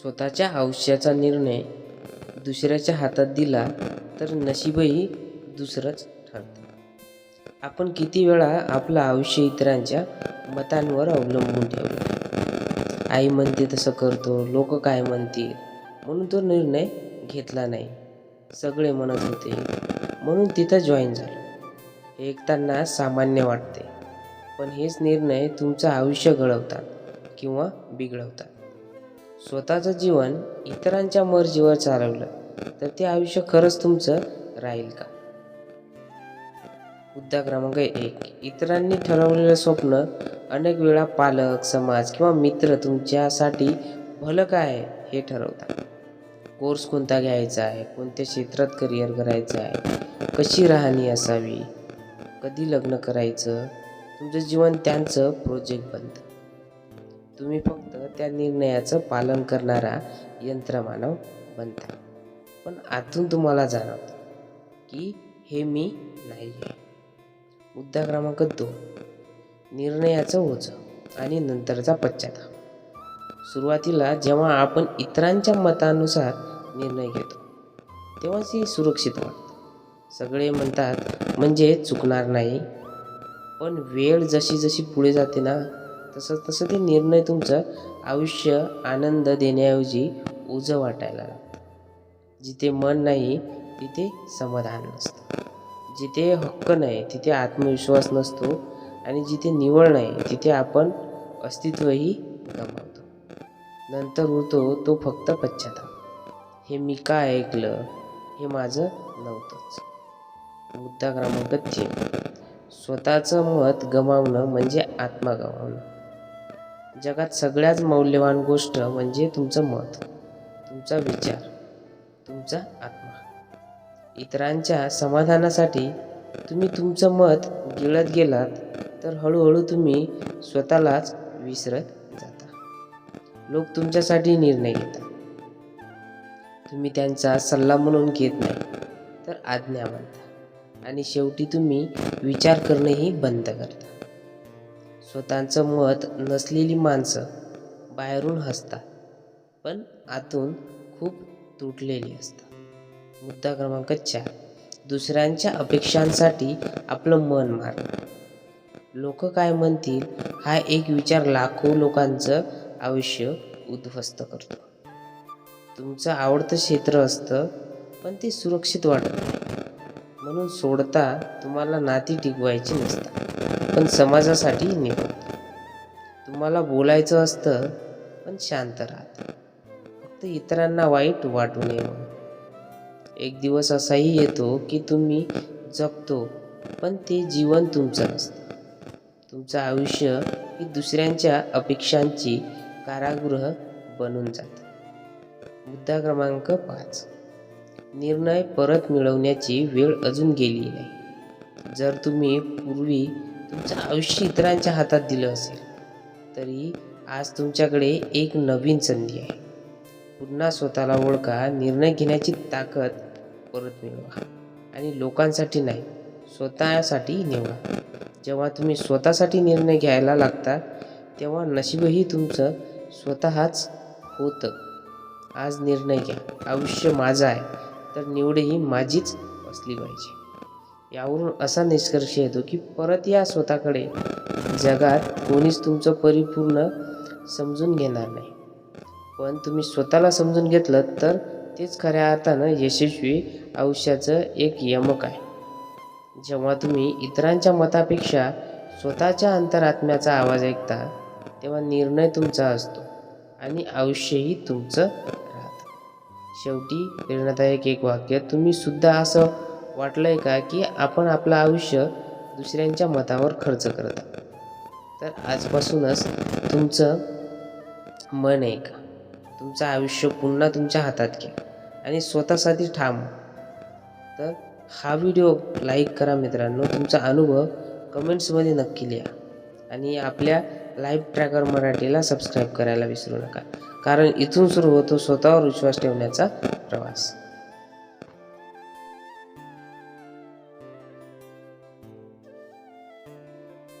स्वतःच्या आयुष्याचा निर्णय दुसऱ्याच्या हातात दिला तर नशीबही दुसरंच ठरतं. आपण किती वेळा आपलं आयुष्य इतरांच्या मतांवर अवलंबून ठेवलं? आई म्हणते तसं करतो लोक काय म्हणतील? म्हणून तो निर्णय घेतला नाही. सगळे म्हणत होते म्हणून तिथं जॉईन झालं. हे ऐकताना सामान्य वाटते. पण हेच निर्णय तुमचं आयुष्य घडवतात किंवा बिघडवतात. स्वतःचं जीवन इतरांच्या मर्जीवर चालवलं तर ते आयुष्य खरंच तुमचं राहील का? मुद्दा क्रमांक एक. इतरांनी ठरवलेलं स्वप्न अनेक वेळा पालक समाज किंवा मित्र तुमच्यासाठी भलं काय आहे हे ठरवतात. कोर्स कोणता घ्यायचा आहे? कोणत्या क्षेत्रात करिअर करायचं आहे? कशी राहणी असावी? कधी लग्न करायचं? तुमचं जीवन त्यांचं प्रोजेक्ट बनतं. तुम्ही फक्त त्या निर्णयाचं पालन करणारा यंत्रमानव बनता. पण आतून तुम्हाला जाणवतं की हे मी नाही आहे मुद्दा क्रमांक दोन. निर्णयाचं ओझं आणि नंतरचा पश्चाताप. सुरुवातीला जेव्हा आपण इतरांच्या मतानुसार निर्णय घेतो तेव्हाच ही सुरक्षित वाटतं. सगळे म्हणतात म्हणजे चुकणार नाही. पण वेळ जशी जशी पुढे जाते ना तसं तसं ते निर्णय तुमचं आयुष्य आनंद देण्याऐवजी ओझं वाटायला लागतं. जिथे मन नाही तिथे समाधान नसतं. जिथे हक्क नाही तिथे आत्मविश्वास नसतो आणि जिथे निवड नाही तिथे आपण अस्तित्वही गमावतो. नंतर होतो तो फक्त पश्चाताप. हे मी काय ऐकलं? हे माझं नव्हतंच. मुद्दा क्रमांक तीन. स्वतःचं मत गमावणं म्हणजे आत्मा गमावणं. जगात सगळ्यात मौल्यवान गोष्ट म्हणजे तुमचं मत तुमचा विचार तुमचा आत्मा. इतरांच्या समाधानासाठी तुम्ही तुमचं मत गिळत गेलात तर हळूहळू तुम्ही स्वतःलाच विसरत जाता. लोक तुमच्यासाठी निर्णय घेतात. तुम्ही त्यांचा सल्ला म्हणून घेत नाही तर आज्ञा मानता. आणि शेवटी तुम्ही विचार करणंही बंद करता. स्वतःचं मत नसलेली माणसं बाहेरून हसतात पण आतून खूप तुटलेली असतात. मुद्दा क्रमांक चार. दुसऱ्यांच्या अपेक्षांसाठी आपलं मन मारतं लोक काय म्हणतील हा एक विचार लाखो लोकांचं आयुष्य उद्ध्वस्त करतो. तुमचं आवडतं क्षेत्र असतं पण ते सुरक्षित वाटत. म्हणून सोडता तुम्हाला नाती टिकवायची नसतात. पण समाजासाठी निवडता तुम्हाला बोलायचं असतं पण शांत राहतं. फक्त इतरांना वाईट वाटू नये एक दिवस असाही येतो की तुम्ही जगतो पण ते जीवन तुमचं नसतं. तुमचं आयुष्य ही दुसऱ्यांच्या अपेक्षांची कारागृह बनून जातं. मुद्दा क्रमांक पाच. निर्णय परत मिळवण्याची वेळ अजून गेली नाही जर तुम्ही पूर्वी तुमचं आयुष्य इतरांच्या हातात दिलं असेल तरी आज तुमच्याकडे एक नवीन संधी आहे. पुन्हा स्वतःला ओळखा निर्णय घेण्याची ताकद परत मिळवा आणि लोकांसाठी नाही स्वतःसाठी निवडा. जेव्हा तुम्ही स्वतःसाठी निर्णय घ्यायला लागता तेव्हा नशीबही तुमचं स्वतःच होतं. आज निर्णय घ्या. आयुष्य माझं आहे तर निवडही माझीच असली पाहिजे. यावरून असा निष्कर्ष येतो की परत या स्वतःकडे जगात कोणीच तुमचं परिपूर्ण समजून घेणार नाही. पण तुम्ही स्वतःला समजून घेतलं तर तेच खऱ्या अर्थानं यशस्वी आयुष्याचं एक यमक आहे. जेव्हा तुम्ही इतरांच्या मतापेक्षा स्वतःच्या अंतरात्म्याचा आवाज ऐकता तेव्हा निर्णय तुमचा असतो आणि आयुष्यही तुमचं राहतं. शेवटी प्रेरणादायक एक वाक्य तुम्ही सुद्धा असं वाटलंय का की आपण आपलं आयुष्य दुसऱ्यांच्या मतावर खर्च करत तर आजपासूनच तुमचं मन आहे का? तुमचं आयुष्य पुन्हा तुमच्या हातात घ्या आणि स्वतःसाठी ठाम. तर हा व्हिडिओ लाईक करा मित्रांनो तुमचा अनुभव कमेंट्समध्ये नक्की लिहा. आणि आपल्या लाईव्ह ट्रॅकर मराठीला सबस्क्राईब करायला विसरू नका कारण इथून सुरू होतो स्वतःवर विश्वास ठेवण्याचा प्रवास.